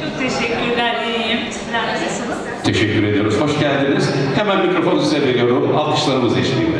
Çok teşekkürler, iyiyim. Sizler nasılsınız? Teşekkür ediyoruz. Hoş geldiniz. Hemen mikrofonu size veriyorum. Alkışlarımız eşliğinde.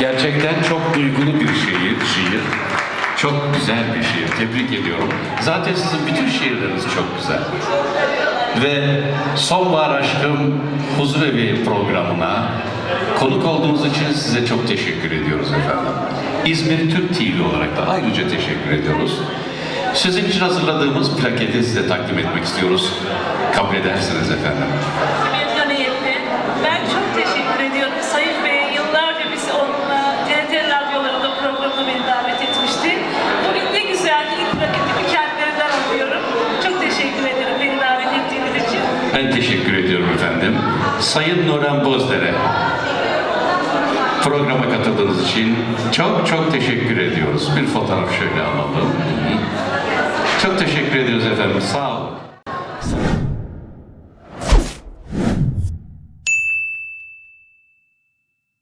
Gerçekten çok duygulu bir şiir, şiir. Çok güzel bir şiir. Tebrik ediyorum. Zaten sizin bütün şiirleriniz çok güzel. Ve Sonbahar Aşkım Huzurevi programına konuk olduğunuz için size çok teşekkür ediyoruz efendim. İzmir Türk TV olarak da ayrıca teşekkür ediyoruz. Sizin için hazırladığımız plaketi size takdim etmek istiyoruz. Kabul edersiniz efendim. Ben teşekkür ediyorum efendim. Sayın Nurhan Bozdere, programa katıldığınız için çok çok teşekkür ediyoruz. Bir fotoğraf şöyle alalım. Çok teşekkür ediyoruz efendim. Sağ olun.